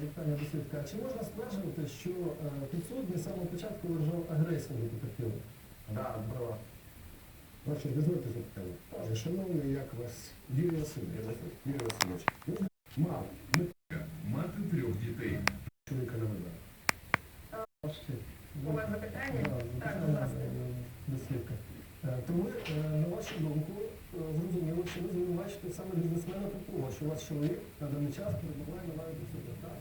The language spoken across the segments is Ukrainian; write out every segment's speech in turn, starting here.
запитання до свідка. А чи можна стверджувати, що е, підсудний з самого початку виражав агресію до потерпілого? Да, права. Ваше, дозвольте запитання. Шановний, як вас Юрій Васильович, Юрій Васильович, ви мав Мати трьох дітей. чоловіка на. Бачите? У вас запитання? Так, будь ласка. е, до свідка. Е, То ви, е, на вашу думку, зрозуміло, що ви звинувачите саме бізнесмена Попова, що ваш чоловік на даний час перебуває на лаві підсудних, так?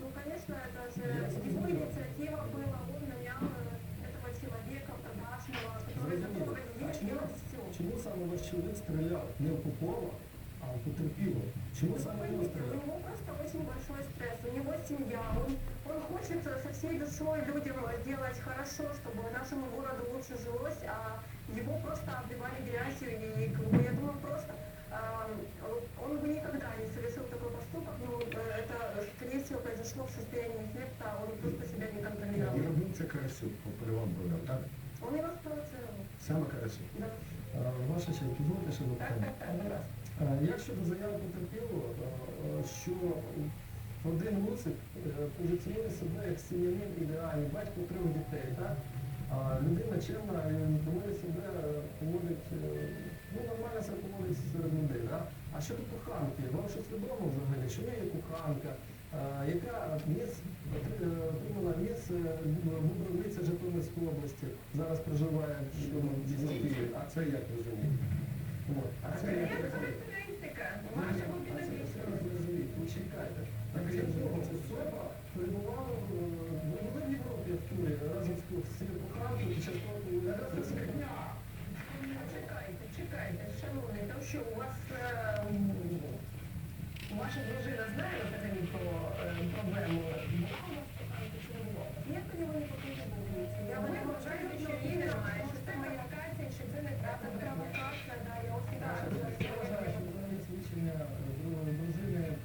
Ну, конечно, это же Я его согласен. инициатива была, он нанял э, этого человека продажного, который Зрозуміло. готов А здесь чому, делать все. чому саме ваш чоловік стріляв не в Попова, а в потерпілого? Чому саме його У стріляв? него просто очень большой стресс, у него семья, он, он хочет э, со всей душой людям делать хорошо, чтобы нашему городу лучше жилось, а его просто обливали грязью, и ну, состоянии эффекта, он просто себя не контролировал. робив це Карасюк по перевам бровям, так? Он его спровоцировал. Саме Карасюк. Да. Ваша честь, дозвольте ще Так, так. Е, Як щодо заяви потерпілого, що один Луцик е, позиціонує себе як сім'янин ідеальний, батько трьох дітей, так? А людина чемна і доволі себе е, поводить, е, ну нормально себе поводить серед людей, так? А щодо коханки, вам щось відомо взагалі, що є коханка, яка міс, отримала міс виборниця Житомирської області, зараз проживає в Візантії, а це як розумієте? А це як розумієте? особа перебувала в ви Європі в турі разом з своєю коханкою під час ви Чекайте, чекайте, там що, у вас е, м, ваша дружина знає взагалі про е, проблему? Була у вас коханка чи не було? Як ви його не покажете дивіться? Я ви вважаєте, що її немає, що це провокація, що це неправда, провокація, да, я ось Я вважаю, що взагалі свідчення е, другої дружини е,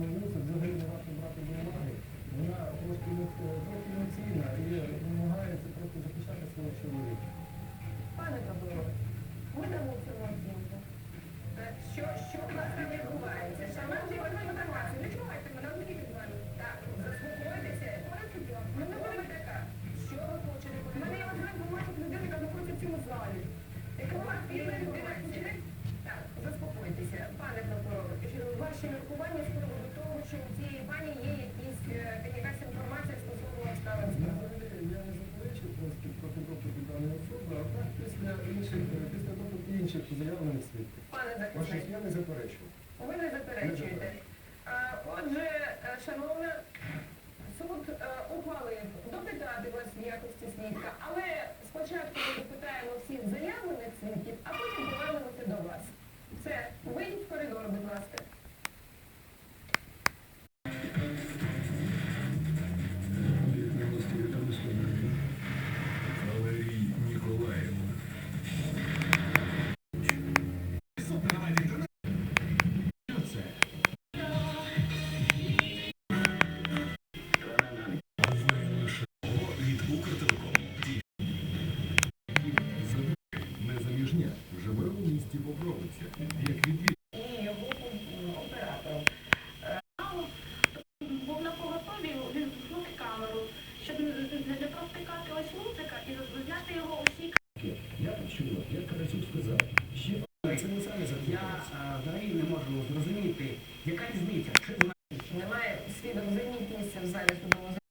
нашої взагалі не варто брати до уваги. Вона трохи емоційна і намагається просто захищати свого чоловіка. Пане Павло, ми дамо цьому оцінку. Е, Що, що власне відбувається? Шановні пане інформацію, не чувайте мене одні від мене. Так, заспокойтеся. Мене ви така. Що ви хочете? Мене я вважаю, бумагу людини, яка знаходиться в цьому залі. Яка у вас є людина? Так, заспокойтеся. Пане прокурор, ваші міркування з у цієї пані є якісь, е, якась інформація стосовно обставин. Я не заперечую просто даної особи, а так після інших, після допиту інших заявлених свідків. Пане захисник. я не заперечую. Ви не заперечуєте. Отже, е, шановна, суд е, ухвалив допитати вас в якості свідка, але Я почув, як Карасюк сказав, ще це не саме Я взагалі не можу зрозуміти, яка різниця, чи нас Немає місце в залі судового